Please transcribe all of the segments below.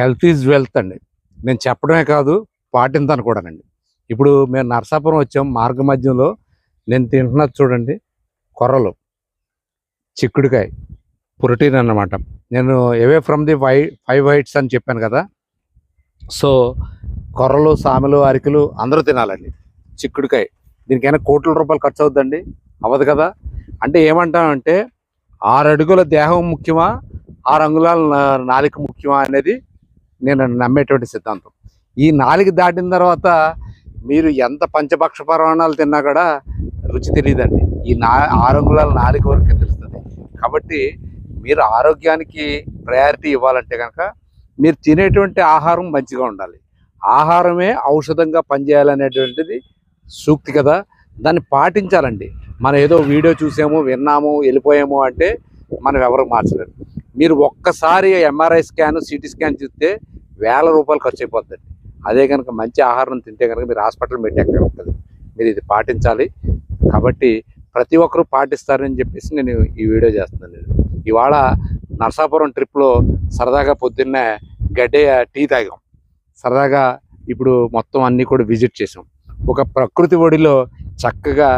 Health is wealth అండి. నేను చెప్పడమే కాదు పాటింతాను కూడానండి. ఇప్పుడు మేము నరసాపురం వచ్చాం మార్గ మధ్యంలో. నేను తింటున్నది చూడండి కొర్రలు. చిక్కుడుకాయ. ప్రోటీన్ అన్నమాట. నేను away from the why five whites అని చెప్పాను కదా. సో కొర్రలు సామెలు అరికలు అందరూ తినాలండి. చిక్కుడుకాయ. దీనికైనా కోట్ల రూపాయలు ఖర్చు అవుద్దండి. అవ్వదు కదా. అంటే ఏమంటానంటే ఆరు అడుగుల దేహం ముఖ్యమా ఆరు అంగుళాల నాలిక ముఖ్యమా అనేది నేను నమ్మేటువంటి సిద్ధాంతం. ఈ నాలుగు దాటిన తర్వాత మీరు ఎంత పంచభక్ష పరమాణాలు తిన్నా కూడా రుచి తెలియదండి. ఈ నా ఆరు నాలుగు వరకే తెలుస్తుంది. కాబట్టి మీరు ఆరోగ్యానికి ప్రయారిటీ ఇవ్వాలంటే కనుక మీరు తినేటువంటి ఆహారం మంచిగా ఉండాలి. ఆహారమే ఔషధంగా పనిచేయాలనేటువంటిది సూక్తి కదా. దాన్ని పాటించాలండి. మనం ఏదో వీడియో చూసాము విన్నాము వెళ్ళిపోయాము అంటే మనం ఎవరు మార్చలేము మీరు ఒక్కసారి ఎంఆర్ఐ స్కాన్ సిటీ స్కాన్ చూస్తే వేల రూపాయలు ఖర్చు అయిపోతుంది అదే కనుక మంచి ఆహారం తింటే కనుక మీరు హాస్పిటల్ పెట్టే ఉంటుంది మీరు ఇది పాటించాలి. కాబట్టి ప్రతి ఒక్కరూ పాటిస్తారని చెప్పేసి నేను ఈ వీడియో చేస్తున్నాను నేను. ఇవాళ నరసాపురం ట్రిప్లో సరదాగా పొద్దున్నే గడ్డయ్య టీ తాగాం. సరదాగా ఇప్పుడు మొత్తం అన్నీ కూడా విజిట్ చేసాం. ఒక ప్రకృతి ఒడిలో చక్కగా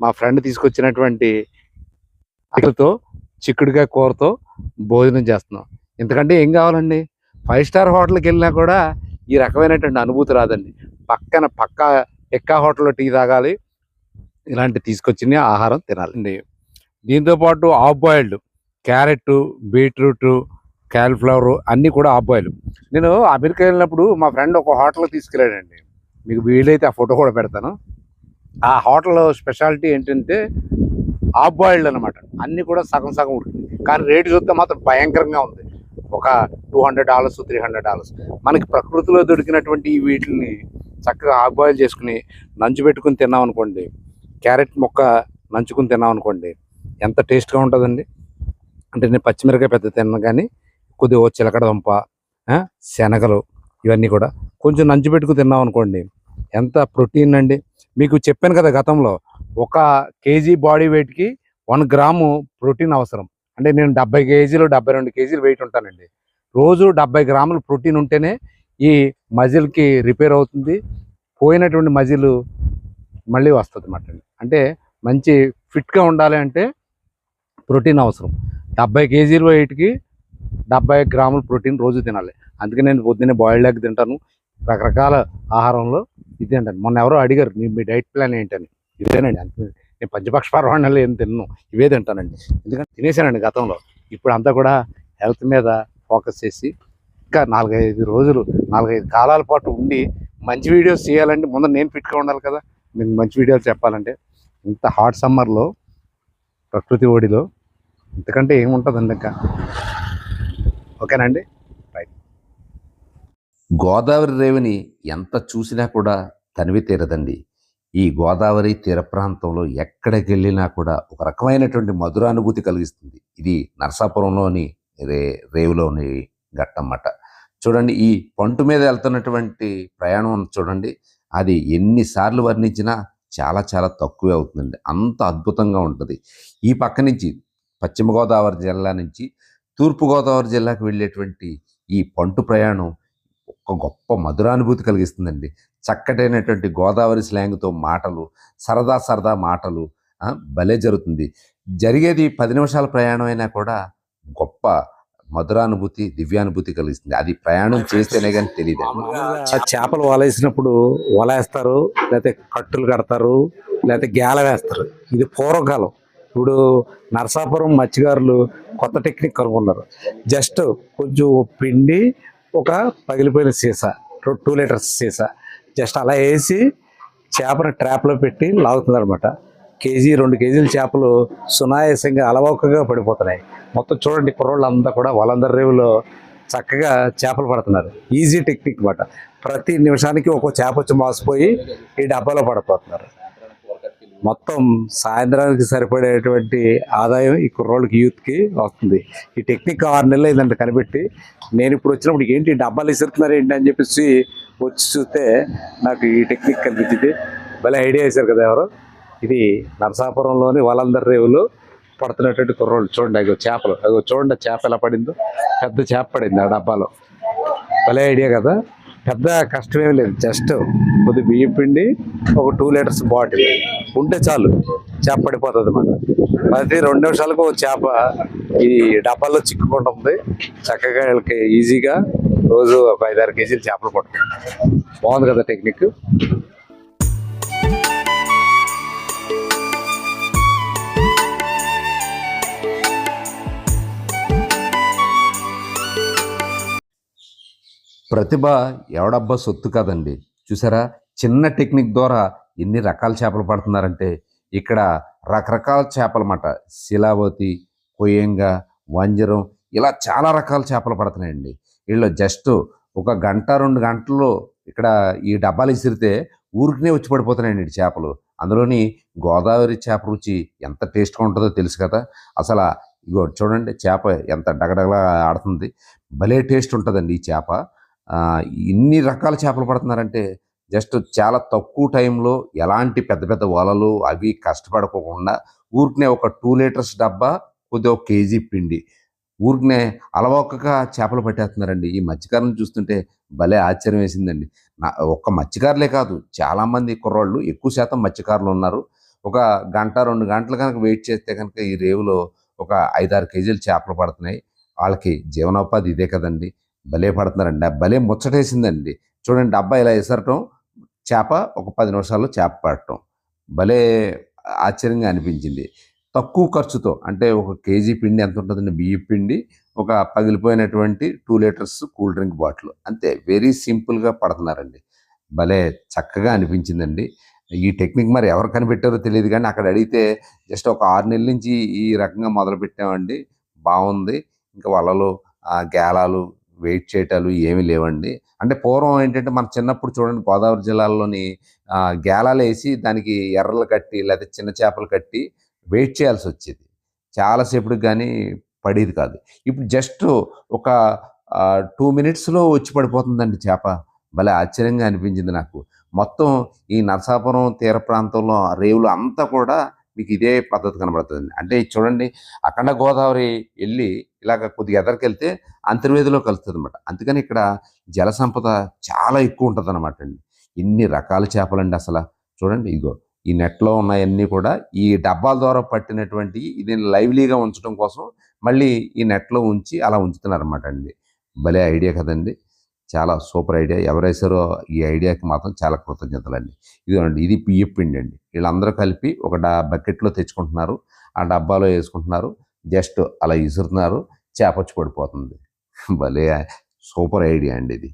మా ఫ్రెండ్ తీసుకొచ్చినటువంటి ఆకులతో చిక్కుడుగా కూరతో భోజనం చేస్తున్నాం. ఎందుకంటే ఏం కావాలండి? ఫైవ్ స్టార్ హోటల్కి వెళ్ళినా కూడా ఈ రకమైనటువంటి అనుభూతి రాదండి. పక్కన పక్క ఎక్కా హోటల్లో టీ తాగాలి ఇలాంటి తీసుకొచ్చిన ఆహారం తినాలండి. దీంతో పాటు half boiled carrot beetroot cauliflower అన్నీ కూడా ఆఫ్ బాయిల్ నేను అమెరికా వెళ్ళినప్పుడు మా ఫ్రెండ్ ఒక హోటల్ తీసుకెళ్ళాడండి. మీకు వీలైతే ఆ ఫోటో కూడా పెడతాను. ఆ హోటల్ స్పెషాలిటీ ఏంటంటే ఆఫ్ బాయిల్డ్ అనమాట అన్నీ కూడా సగం సగం ఉడికింది. కానీ రేటు చూస్తే మాత్రం భయంకరంగా ఉంది. ఒక two hundred dollars three hundred dollars. మనకి ప్రకృతిలో దొరికినటువంటి ఈ వీటిని చక్కగా ఆఫ్ బాయిల్ చేసుకుని నంచు పెట్టుకుని తిన్నాం అనుకోండి క్యారెట్ మొక్క నంచుకుని తిన్నాం అనుకోండి ఎంత టేస్ట్గా ఉంటుందండి? అంటే నేను పచ్చిమిరకాయ పెద్ద తిన్నాను కానీ కొద్దిగా చిలకడ దుంప శనగలు ఇవన్నీ కూడా కొంచెం నంచు పెట్టుకుని తిన్నాం అనుకోండి ఎంత ప్రోటీన్ అండి. మీకు చెప్పాను కదా గతంలో ఒక కేజీ బాడీ వెయిట్కి వన్ గ్రాము ప్రోటీన్ అవసరం. అంటే నేను డెబ్బై కేజీలు డెబ్బై రెండు కేజీలు వెయిట్ ఉంటానండి. రోజు డెబ్బై గ్రాములు ప్రోటీన్ ఉంటేనే ఈ మజిల్కి రిపేర్ అవుతుంది. పోయినటువంటి మజిల్ మళ్ళీ వస్తుంది అన్నమాట అంటే మంచి ఫిట్గా ఉండాలి అంటే ప్రోటీన్ అవసరం. డెబ్బై కేజీలు వెయిట్కి డెబ్బై గ్రాముల ప్రోటీన్ రోజు తినాలి. అందుకే నేను పొద్దున్నే బాయిల్డ్ ఎగ్ తింటాను. రకరకాల ఆహారంలో ఇది తింటాను. మొన్న ఎవరో అడిగారు మీ మీ డైట్ ప్లాన్ ఏంటని. ఇదేనండి. అంతే నేను పంచపక్ష పర్వాణాలు ఏం తిన్ను. ఇవే తింటానండి. ఎందుకంటే తినేసానండి గతంలో. ఇప్పుడు అంతా కూడా హెల్త్ మీద ఫోకస్ చేసి ఇంకా నాలుగైదు రోజులు నాలుగైదు కాలాల పాటు ఉండి మంచి వీడియోస్ చేయాలంటే ముందు నేను ఫిట్గా ఉండాలి కదా. మీకు మంచి వీడియోలు చెప్పాలంటే ఇంత హాట్ సమ్మర్లో ప్రకృతి ఒడిలో ఇంతకంటే ఏముంటుందండి ఇంకా? ఓకేనండి? గోదావరి రేవిని ఎంత చూసినా కూడా తనివి తీరదండి. ఈ గోదావరి తీర ప్రాంతంలో ఎక్కడికి వెళ్ళినా కూడా ఒక రకమైనటువంటి మధురానుభూతి కలిగిస్తుంది. ఇది నరసాపురంలోని రే రేవులోని ఘట్టమాట. చూడండి ఈ పంటు మీద వెళ్తున్నటువంటి ప్రయాణం ఉంది చూడండి. అది ఎన్నిసార్లు వర్ణించినా చాలా చాలా తక్కువే అవుతుందండి. అంత అద్భుతంగా ఉంటుంది. ఈ పక్క నుంచి పశ్చిమ గోదావరి జిల్లా నుంచి తూర్పు గోదావరి జిల్లాకు వెళ్ళేటువంటి ఈ పంటు ప్రయాణం ఒక గొప్ప మధురానుభూతి కలిగిస్తుందండి. చక్కటైనటువంటి గోదావరి స్లాంగ్తో మాటలు సరదా సరదా మాటలు భలే జరుగుతుంది. జరిగేది పది నిమిషాల ప్రయాణం అయినా కూడా గొప్ప మధురానుభూతి దివ్యానుభూతి కలిగిస్తుంది. అది ప్రయాణం చేస్తేనే కానీ తెలియదు చేపలు వలేసినప్పుడు వల వేస్తారు లేకపోతే కట్టులు కడతారు లేకపోతే గేల వేస్తారు. ఇది పూర్వకాలం. ఇప్పుడు నరసాపురం మత్స్యకారులు కొత్త టెక్నిక్ కనుగొన్నారు. జస్ట్ కొంచెం పిండి ఒక పగిలిపోయిన సీసా టూ లీటర్స్ సీసా. జస్ట్ అలా వేసి చేపను ట్రాప్లో పెట్టి లాగుతుంది అనమాట కేజీ రెండు కేజీల చేపలు సునాయాసంగా అలవోకగా పడిపోతున్నాయి. మొత్తం చూడండి కుర్రోళ్ళు అంతా కూడా వాళ్ళందరి రేవులో చక్కగా చేపలు పడుతున్నారు. ఈజీ టెక్నిక్ అనమాట ప్రతి నిమిషానికి ఒక్కో చేప వచ్చి మోసపోయి ఈ డబ్బాలో పడిపోతున్నారు. మొత్తం సాయంత్రానికి సరిపడేటువంటి ఆదాయం ఈ కుర్రోళ్ళకి యూత్కి వస్తుంది. ఈ టెక్నిక్ ఆరు నెలలు అయిందంటే కనిపెట్టి. నేను ఇప్పుడు వచ్చినప్పుడు ఏంటి డబ్బాలు విసురుతున్నారు ఏంటి అని చెప్పేసి వచ్చి చూస్తే నాకు ఈ టెక్నిక్ కనిపించింది. భలే ఐడియా వేశారు కదా ఎవరు. ఇది నరసాపురంలోని వాళ్ళందరి రేవులు పడుతున్నటువంటి కుర్రోళ్ళు. చూడండి అగో చేపలు. అగో చూడండి చేప ఎలా పడిందో. పెద్ద చేప పడింది ఆ డబ్బాలో. భలే ఐడియా కదా. పెద్ద కష్టమేమి లేదు. జస్ట్ కొద్ది బియ్యం పిండి ఒక టూ లీటర్స్ బాటిల్ ఉంటే చాలు చేప పడిపోతుంది మన ప్రతి రెండు నిమిషాలకు ఒక చేప ఈ డబ్బాల్లో చిక్కుకుంటుంది చక్కగా వీళ్ళకి ఈజీగా రోజు ఒక ఐదారు కేజీలు చేపలు పడుతుంది. బాగుంది కదా టెక్నిక్. ప్రతిభ ఎవడబ్బా సొత్తు కాదండి? చూసారా? చిన్న టెక్నిక్ ద్వారా ఎన్ని రకాల చేపలు పడుతున్నారంటే ఇక్కడ రకరకాల చేపలమాట. శిలావతి కొయ్యంగ వంజరం ఇలా చాలా రకాల చేపలు పడుతున్నాయండి. వీళ్ళు జస్ట్ ఒక గంట రెండు గంటల్లో ఇక్కడ ఈ డబ్బాలు ఇసిరితే ఊరికినే వచ్చి పడిపోతున్నాయండి చేపలు. అందులోని గోదావరి చేప రుచి ఎంత టేస్ట్గా ఉంటుందో తెలుసు కదా. అసలు ఇగో చూడండి చేప ఎంత డగడగలా ఆడుతుంది. భలే టేస్ట్ ఉంటుందండి ఈ చేప. ఇన్ని రకాల చేపలు పడుతున్నారంటే జస్ట్ చాలా తక్కువ టైంలో ఎలాంటి పెద్ద పెద్ద వలలు అవి కష్టపడకోకుండా ఊరికనే ఒక టూ లీటర్స్ డబ్బా కొద్దిగా ఒక కేజీ పిండి. ఊరికనే అలవోకగా చేపలు పట్టేస్తున్నారండి. ఈ మత్స్యకారులను చూస్తుంటే భలే ఆశ్చర్యం వేసిందండి. నా ఒక్క మత్స్యకారులే కాదు చాలామంది కుర్రాళ్ళు ఎక్కువ శాతం మత్స్యకారులు ఉన్నారు. ఒక గంట రెండు గంటలు కనుక వెయిట్ చేస్తే కనుక ఈ రేవులో ఒక ఐదారు కేజీలు చేపలు పడుతున్నాయి. వాళ్ళకి జీవనోపాధి ఇదే కదండి. భలే పడుతున్నారండి. ఆ భలే ముచ్చటేసిందండి. చూడండి డబ్బా ఇలా ఎసరటం చేప ఒక పది నిమిషాల్లో చేప పట్టడం. భలే ఆశ్చర్యంగా అనిపించింది. తక్కువ ఖర్చుతో అంటే ఒక కేజీ పిండి ఎంత ఉంటుందండి? బియ్య పిండి ఒక పగిలిపోయినటువంటి two litres cool drink bottle అంతే వెరీ సింపుల్గా పడుతున్నారండి. భలే చక్కగా అనిపించిందండి. ఈ టెక్నిక్ మరి ఎవరు కనిపెట్టారో తెలియదు కానీ అక్కడ అడిగితే జస్ట్ ఒక ఆరు నెలల నుంచి ఈ రకంగా మొదలు పెట్టామండి బాగుంది. ఇంకా వలలు గేలాలు వెయిట్ చేయటాలు ఏమీ లేవండి. అంటే పూర్వం ఏంటంటే మన చిన్నప్పుడు చూడండి గోదావరి జిల్లాలోని గ్యాలాలు గేలాలు వేసి దానికి ఎర్రలు కట్టి లేకపోతే చిన్న చేపలు కట్టి వెయిట్ చేయాల్సి వచ్చేది. చాలాసేపటికి కానీ పడేది కాదు. ఇప్పుడు జస్ట్ ఒక టూ మినిట్స్లో వచ్చి పడిపోతుందండి చేప. భలే ఆశ్చర్యంగా అనిపించింది నాకు. మొత్తం ఈ నరసాపురం తీర ప్రాంతంలో రేవులు అంతా కూడా మీకు ఇదే పద్ధతి కనబడుతుంది. అంటే చూడండి అఖండ గోదావరి వెళ్ళి ఇలాగ కొద్దిగా ఎదరికెళ్తే అంతర్వేదిలో కలుస్తుంది అనమాట అందుకని ఇక్కడ జల సంపద చాలా ఎక్కువ ఉంటుంది అనమాట అండి. ఇన్ని రకాల చేపలండి అసలు. చూడండి ఇదిగో ఈ నెట్లో ఉన్నాయన్నీ కూడా ఈ డబ్బాల ద్వారా పట్టినటువంటి ఇది లైవ్లీగా ఉంచడం కోసం మళ్ళీ ఈ నెట్లో ఉంచి అలా ఉంచుతున్నారు అనమాట అండి. భలే ఐడియా కదండి. చాలా సూపర్ ఐడియా. ఎవరేసారో ఈ ఐడియాకి మాత్రం చాలా కృతజ్ఞతలు అండి ఇదిగోండి ఇది బియ్యం పిండి అండి. వీళ్ళందరూ కలిపి ఒక డా బకెట్లో తెచ్చుకుంటున్నారు. ఆ డబ్బాలో వేసుకుంటున్నారు. జస్ట్ అలా ఇసురుతున్నారు. చేపచ్చి పడిపోతుంది. భలే సూపర్ ఐడియా అండి ఇది.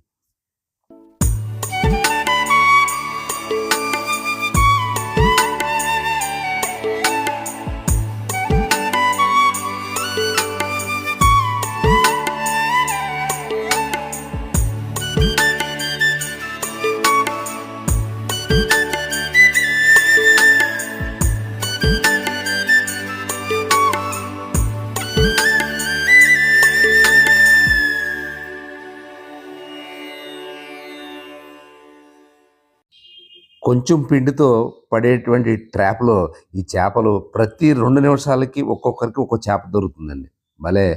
కొంచెం పిండితో పడేటువంటి ట్రాప్లో ఈ చేపలు ప్రతి రెండు నిమిషాలకి ఒక్కొక్కరికి ఒక్కో చేప దొరుకుతుందండి. భలే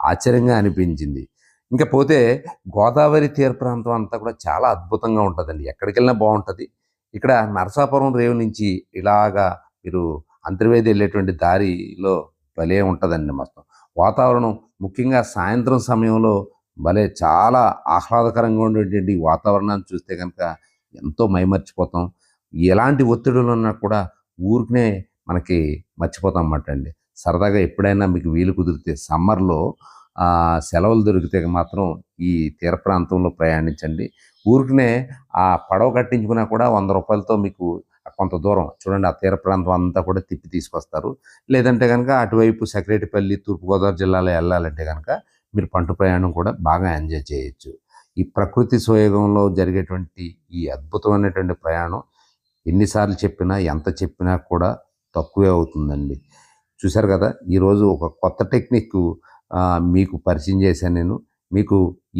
ఆశ్చర్యంగా అనిపించింది. ఇంకా పోతే గోదావరి తీర ప్రాంతం అంతా కూడా చాలా అద్భుతంగా ఉంటుందండి. ఎక్కడికి వెళ్ళినా బాగుంటుంది. ఇక్కడ నరసాపురం రేవు నుంచి ఇలాగా మీరు అంతర్వేది వెళ్ళేటువంటి దారిలో భలే ఉంటుందండి మొత్తం వాతావరణం ముఖ్యంగా సాయంత్రం సమయంలో భలే చాలా ఆహ్లాదకరంగా ఉండేటువంటి వాతావరణాన్ని చూస్తే కనుక ఎంతో మైమర్చిపోతాం. ఎలాంటి ఒత్తిడులు ఉన్నా కూడా ఊరికనే మనకి మర్చిపోతాం అన్నమాట అండి. సరదాగా ఎప్పుడైనా మీకు వీలు కుదిరితే సమ్మర్లో సెలవులు దొరికితే మాత్రం ఈ తీర ప్రాంతంలో ప్రయాణించండి. ఊరికనే ఆ పడవ కట్టించుకున్నా కూడా వంద రూపాయలతో మీకు కొంత దూరం చూడండి ఆ తీర ప్రాంతం అంతా కూడా తిప్పి తీసుకొస్తారు. లేదంటే కనుక అటువైపు సక్రేటిపల్లి తూర్పుగోదావరి జిల్లాలో వెళ్ళాలంటే కనుక మీరు పంట ప్రయాణం కూడా బాగా ఎంజాయ్ చేయొచ్చు. ఈ ప్రకృతి సోయోగంలో జరిగేటువంటి ఈ అద్భుతమైనటువంటి ప్రయాణం ఎన్నిసార్లు చెప్పినా ఎంత చెప్పినా కూడా తక్కువే అవుతుందండి. చూశారు కదా ఈరోజు ఒక కొత్త టెక్నిక్ మీకు పరిచయం చేశాను నేను. మీకు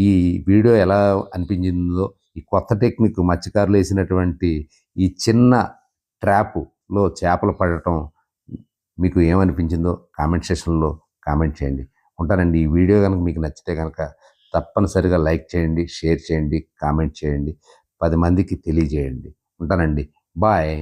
ఈ వీడియో ఎలా అనిపించిందో ఈ కొత్త టెక్నిక్ మత్స్యకారులు వేసినటువంటి ఈ చిన్న ట్రాప్లో చేపలు పడటం మీకు ఏమనిపించిందో కామెంట్ సెషన్లో కామెంట్ చేయండి. ఉంటానండి ఈ వీడియో కనుక మీకు నచ్చితే కనుక తప్పనిసరిగా లైక్ చేయండి షేర్ చేయండి కామెంట్ చేయండి పది మందికి తెలియజేయండి. ఉంటానండి. బాయ్.